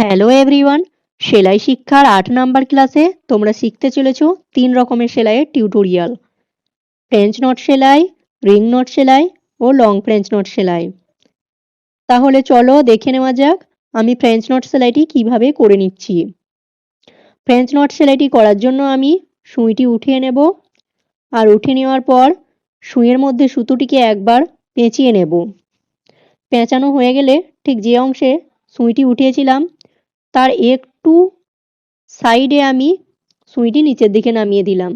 Hello everyone সেলাই শিক্ষার আট নাম্বার ক্লাসে তোমরা শিখতে চলেছ তিন রকমের সেলাইয়ের টিউটোরিয়াল ফ্রেঞ্চ নট সেলাই রিং নট সেলাই ও লং ফ্রেঞ্চ নট সেলাই। তাহলে চলো দেখে নেওয়া যাক আমি ফ্রেঞ্চ নট সেলাইটি কীভাবে করে নিচ্ছি। ফ্রেঞ্চ নট সেলাইটি করার জন্য আমি সুইটি উঠিয়ে নেব আর উঠে নেওয়ার পর সুইয়ের মধ্যে সুতোটিকে একবার পেঁচিয়ে নেব। পেঁচানো হয়ে গেলে ঠিক যে অংশে সুইটি উঠিয়েছিলাম তার একটু সাইডে আমি সুইটি নিচের দিকে নামিয়ে দিলাম।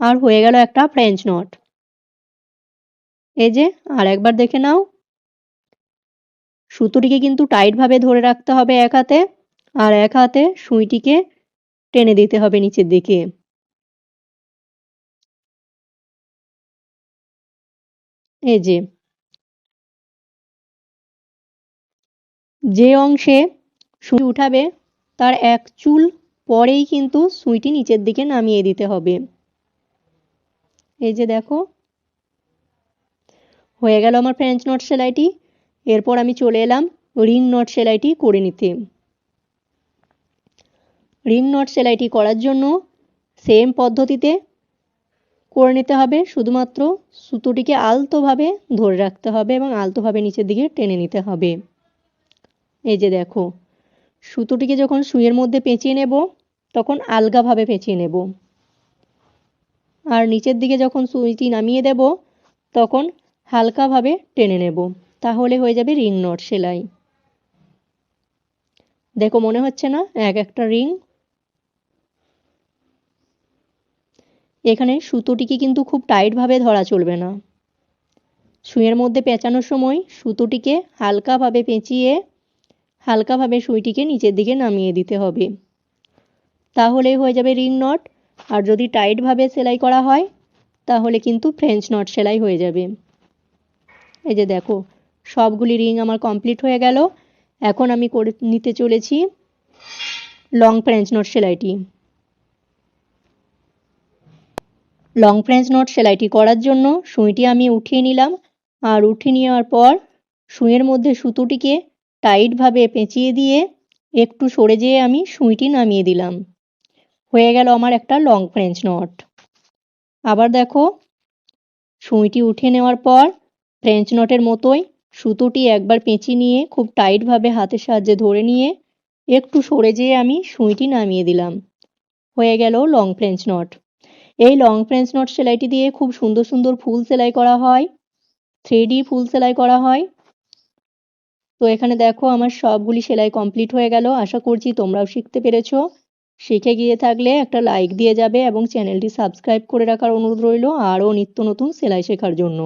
আর হয়ে গেল একটা ফ্রেঞ্চ নট এই যে, আর একবার দেখে নাও। সুতোটিকে কিন্তু টাইটভাবে ধরে রাখতে হবে এক হাতে, আর এক হাতে সুইটিকে টেনে দিতে হবে নিচের দিকে। এই যে। যে অংশে সুই উঠাবে, তার এক চুল পরেই কিন্তু সুইটি নিচের দিকে নামিয়ে দিতে হবে। এই যে দেখো, হয়ে গেল আমার ফ্রেঞ্চ নট সেলাইটি। এরপর আমি চলে এলাম রিং নট সেলাইটি করে নিতে। রিং নট সেলাইটি করার জন্য সেম পদ্ধতিতে করে নিতে হবে, শুধুমাত্র সুতোটিকে আলতোভাবে ধরে রাখতে হবে এবং আলতোভাবে নিচের দিকে টেনে নিতে হবে। এই যে দেখো সুতোটিকে যখন সুইয়ের মধ্যে পেঁচিয়ে নেব, তখন আলগাভাবে পেঁচিয়ে নেব। আর নিচের দিকে যখন সুইটি নামিয়ে দেব, তখন হালকাভাবে টেনে নেব। তাহলে হয়ে যাবে রিং নট সেলাই। দেখো, মনে হচ্ছে না? এক একটা রিং। এখানে সুতোটিকে কিন্তু খুব টাইটভাবে ধরা চলবে না। সুইয়ের মধ্যে পেঁচানোর সময় সুতোটিকে হালকাভাবে পেঁচিয়ে হালকাভাবে সুইটিকে নিচের দিকে নামিয়ে দিতে হবে। তাহলে হয়ে যাবে রিং নট। আর যদি টাইটভাবে সেলাই করা হয়, তাহলে কিন্তু ফ্রেঞ্চ নট সেলাই হয়ে যাবে। এই যে দেখো, সবগুলি রিং আমার কমপ্লিট হয়ে গেল। এখন আমি করে নিতে চলেছি লং ফ্রেঞ্চ নট সেলাইটি। লং ফ্রেঞ্চ নট সেলাইটি করার জন্য সুইটি আমি উঠিয়ে নিলাম। আর উঠিয়ে নেওয়ার পর সুইয়ের মধ্যে সুতোটিকে টাইটভাবে পেঁচিয়ে দিয়ে একটু সরে যেয়ে আমি সুইটি নামিয়ে দিলাম। হয়ে গেল আমার একটা লং ফ্রেঞ্চ নট। আবার দেখো, সুইটি উঠে নেওয়ার পর ফ্রেঞ্চ নটের মতোই সুতোটি একবার পেঁচি নিয়ে খুব টাইটভাবে হাতের সাহায্যে ধরে নিয়ে একটু সরে যেয়ে আমি সুইটি নামিয়ে দিলাম। হয়ে গেল লং ফ্রেঞ্চ নট। এই লং ফ্রেঞ্চ নট সেলাইটি দিয়ে খুব সুন্দর সুন্দর ফুল সেলাই করা হয় থ্রি ফুল সেলাই করা হয়। তো এখানে দেখো আমার সবগুলি সেলাই কমপ্লিট হয়ে গেল। আশা করছি তোমরাও শিখতে পেরেছ। শিখে গিয়ে থাকলে একটা লাইক দিয়ে যাবে এবং চ্যানেলটি সাবস্ক্রাইব করে রাখার অনুরোধ রইল। আরও নিত্য নতুন সেলাই শেখার জন্য।